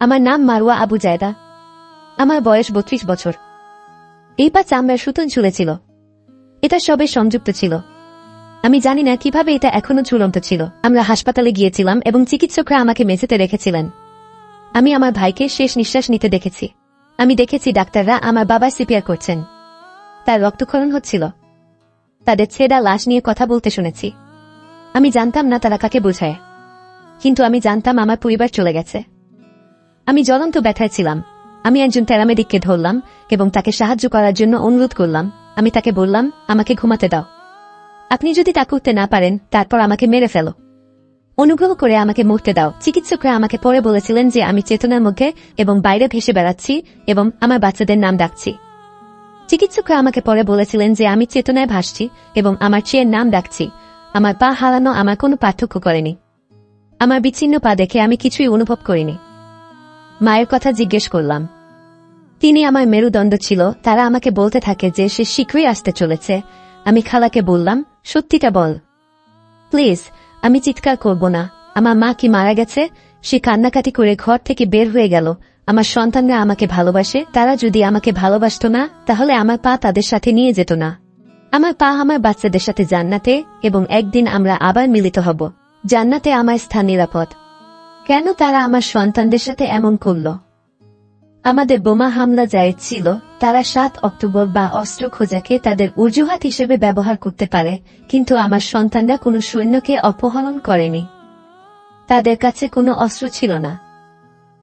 আমার নাম মারুয়া আবু জায়দা। আমার বয়স বত্রিশ বছর। এই পা চামড়ার সুতন ঝুলেছিল। এটা সবে সংযুক্ত ছিল। আমি জানি না কীভাবে এটা এখনও ঝুলন্ত ছিল। আমরা হাসপাতালে গিয়েছিলাম এবং চিকিৎসকরা আমাকে মেঝেতে রেখেছিলেন। আমি আমার ভাইকে শেষ নিঃশ্বাস নিতে দেখেছি। আমি দেখেছি ডাক্তাররা আমার বাবার সিপিআর করছেন। তার রক্তক্ষরণ হচ্ছিল। তাদের ছেঁড়া লাশ নিয়ে কথা বলতে শুনেছি। আমি জানতাম না তারা কাকে বোঝায়। কিন্তু আমি জানতাম আমার পরিবার চলে গেছে। আমি জ্বলন্ত ব্যথায় ছিলাম। আমি একজন প্যারামেডিককে ধরলাম এবং তাকে সাহায্য করার জন্য অনুরোধ করলাম। আমি তাকে বললাম, আমাকে ঘুমাতে দাও। আপনি যদি তা করতে না পারেন, তারপর আমাকে মেরে ফেলো। অনুগ্রহ করে আমাকে মরতে দাও। চিকিৎসকরা আমাকে পরে বলেছিলেন যে আমি চেতনার মধ্যে এবং বাইরে ভেসে বেড়াচ্ছি এবং আমার বাচ্চাদের নাম ডাকছি। চিকিৎসকরা আমাকে পরে বলেছিলেন যে আমি চেতনায় ভাসছি এবং আমার চেয়ের নাম ডাকছি। আমার পা হারানো আমার কোনো পার্থক্য করেনি। আমার বিচ্ছিন্ন পা দেখে আমি কিছুই অনুভব করিনি। মায়ের কথা জিজ্ঞেস করলাম। তিনি আমার মেরুদণ্ড ছিল, তারা আমাকে বলতে থাকে যে সে শীঘ্রই আসতে চলেছে। আমি খালাকে বললাম, সত্যিটা বল। প্লিজ, আমি চিৎকার করব না। আমার মা কি মারা গেছে? সে কান্নাকাটি করে ঘর থেকে বের হয়ে গেল। আমার সন্তানরা আমাকে ভালোবাসে, তারা যদি আমাকে ভালোবাসত না, তাহলে আমার পা তাদের সাথে নিয়ে যেত না। আমার পা আমার বাচ্চাদের সাথে জান্নাতে, এবং একদিন আমরা আবার মিলিত হব। জান্নাতে আমার স্থান নিরাপদ। কেন তারা আমার সন্তানদের সাথে এমন করল? আমাদের বোমা হামলা যাই ছিল, তারা সাত অক্টোবর বা অস্ত্র খোঁজাকে তাদের অজুহাত হিসেবে ব্যবহার করতে পারে, কিন্তু আমার সন্তানরা কোনো সৈন্যকে অপহরণ করেনি। তাদের কাছে কোনো অস্ত্র ছিল না।